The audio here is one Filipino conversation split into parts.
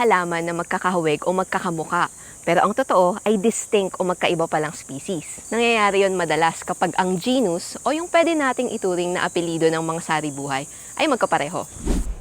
halaman na magkakahawig o magkakamuka. Pero ang totoo ay distinct o magkaiba palang species. Nangyayari yon madalas kapag ang genus o yung pwede nating ituring na apelido ng mga sari-buhay ay magkapareho.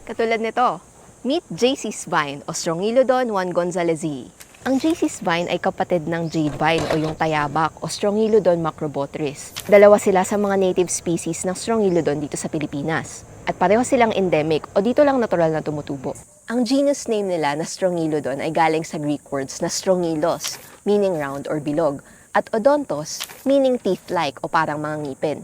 Katulad nito, meet JC Spine o Strongylodon Juan Gonzalezi. Ang JC Spine ay kapatid ng jade vine o yung tayabak o Strongylodon macrobotris. Dalawa sila sa mga native species ng Strongylodon dito sa Pilipinas. At pareho silang endemic o dito lang natural na tumutubo. Ang genus name nila na Strongylodon ay galing sa Greek words na strongylos, meaning round or bilog, at odontos, meaning teeth-like o parang mga ngipin.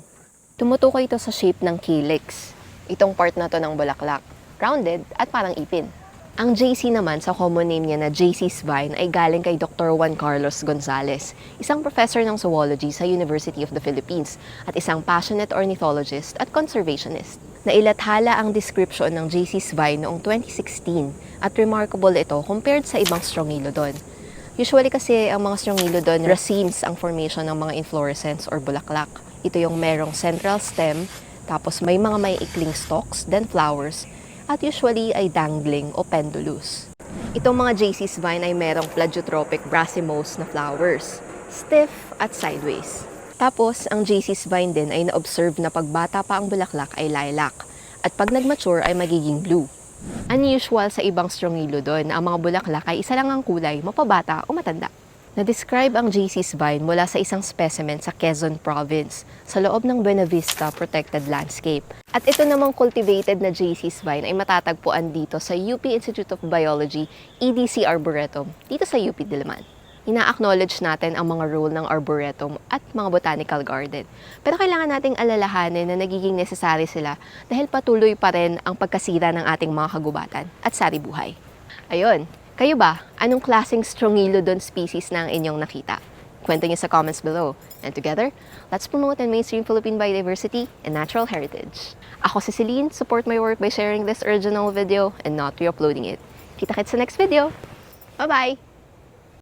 Tumutukoy ito sa shape ng calyx. Itong part na to ng bulaklak, rounded at parang ipin. Ang JC naman sa common name niya na JC Svine ay galing kay Dr. Juan Carlos Gonzalez, isang professor ng zoology sa University of the Philippines at isang passionate ornithologist at conservationist. Nailathala ang description ng JC Svine noong 2016 at remarkable ito compared sa ibang Strongylodon. Usually kasi ang mga Strongylodon, racemes ang formation ng mga inflorescence or bulaklak. Ito yung merong central stem, tapos may mga may ikling stalks, then flowers, at usually ay dangling o pendulous. Itong mga JC vine ay merong plagiotropic racemose na flowers, stiff at sideways. Tapos, ang JC vine din ay na-observe na pagbata pa ang bulaklak ay lilac, at pag nag-mature ay magiging blue. Unusual sa ibang strongylodon na ang mga bulaklak ay isa lang ang kulay, mapabata o matanda. Na-describe ang JC vine mula sa isang specimen sa Quezon Province sa loob ng Buena Vista Protected Landscape. At ito namang cultivated na JC vine ay matatagpuan dito sa UP Institute of Biology EDC Arboretum dito sa UP Diliman. Ina-acknowledge natin ang mga role ng arboretum at mga botanical garden. Pero kailangan nating alalahanin na nagiging necessary sila dahil patuloy pa rin ang pagkasira ng ating mga kagubatan at sari-buhay. Ayun, kayo ba? Anong klaseng Strongylodon species na ang inyong nakita? Kwento niyo sa comments below. And together, let's promote and mainstream Philippine biodiversity and natural heritage. Ako si Celine, support my work by sharing this original video and not re-uploading it. Kita-kits sa next video. Bye-bye!